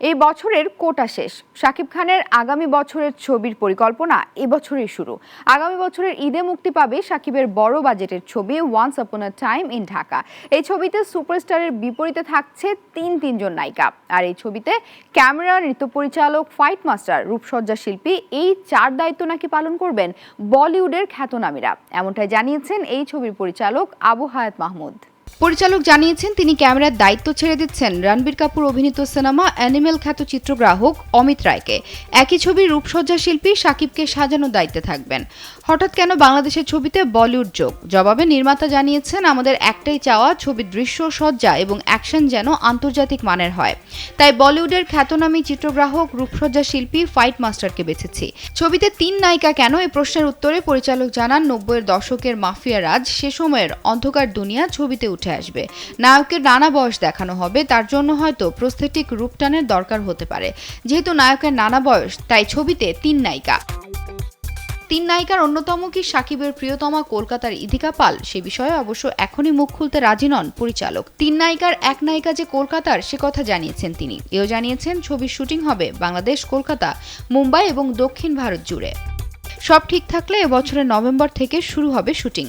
এই বছরের কোটা শেষ। শাকিব খানের আগামী বছরের ছবির পরিকল্পনা এবছরেই শুরু। আগামী বছরের ঈদে মুক্তি পাবে শাকিবের বড় বাজেটের ছবি once upon a time in Dhaka. এই ছবিতে সুপারস্টারের বিপরীতে থাকছে তিন, তিনজন নায়িকা। আর এই ছবিতে ক্যামেরা, নৃত্য পরিচালক, ফাইট মাস্টার, রূপসজ্জা শিল্পী এই চার দায়িত্ব নাকি পালন করবেন বলিউডের খ্যাতনামীরা। এমনটাই জানিয়েছেন এই ছবির পরিচালক আবু হায়াত মাহমুদ। পরিচালক জানিয়েছেন, তিনি ক্যামেরার দায়িত্ব ছেড়ে দিচ্ছেন রণবীর কাপুর অভিনীত সিনেমা অ্যানিমেল খ্যাত চিত্রগ্রাহক অমিত রায়কে। একই ছবির রূপসজ্জা শিল্পী সাকিবকে সাজানোর দায়িত্বে থাকবেন। হঠাৎ কেন বাংলাদেশের ছবিতে বলিউড যোগ? জবাবে নির্মাতা জানিয়েছেন, আমাদের একটাই চাওয়া, ছবির দৃশ্য, সজ্জা এবং অ্যাকশন যেন আন্তর্জাতিক মানের হয়। তাই বলিউডের খ্যাতনামী চিত্রগ্রাহক, রূপসজ্জা শিল্পী ফাইট মাস্টারকে বেছেছি। ছবিতে তিন নায়িকা কেন? এই প্রশ্নের উত্তরে পরিচালক জানান, নব্বইয়ের দশকের মাফিয়া রাজ, সে সময়ের অন্ধকার দুনিয়া ছবিতে উঠে আসবে। নায়কের নানা বয়স দেখানো হবে, তার জন্য হয়তো প্রস্থেটিক রূপটানের দরকার হতে পারে। যেহেতু নায়কের নানা বয়স, তাই ছবিতে তিন নায়িকা। তিন নায়িকার অন্যতম কি সাকিবের প্রিয়তমা কলকাতার ইদিকা পাল? সে বিষয়ে অবশ্য এখনই মুখ খুলতে রাজি নন পরিচালক। তিন নায়িকার এক নায়িকা যে কলকাতার, সে কথা জানিয়েছেন তিনি। এও জানিয়েছেন, ছবির শুটিং হবে বাংলাদেশ, কলকাতা, মুম্বাই এবং দক্ষিণ ভারত জুড়ে। সব ঠিক থাকলে এবছরের নভেম্বর থেকে শুরু হবে শুটিং।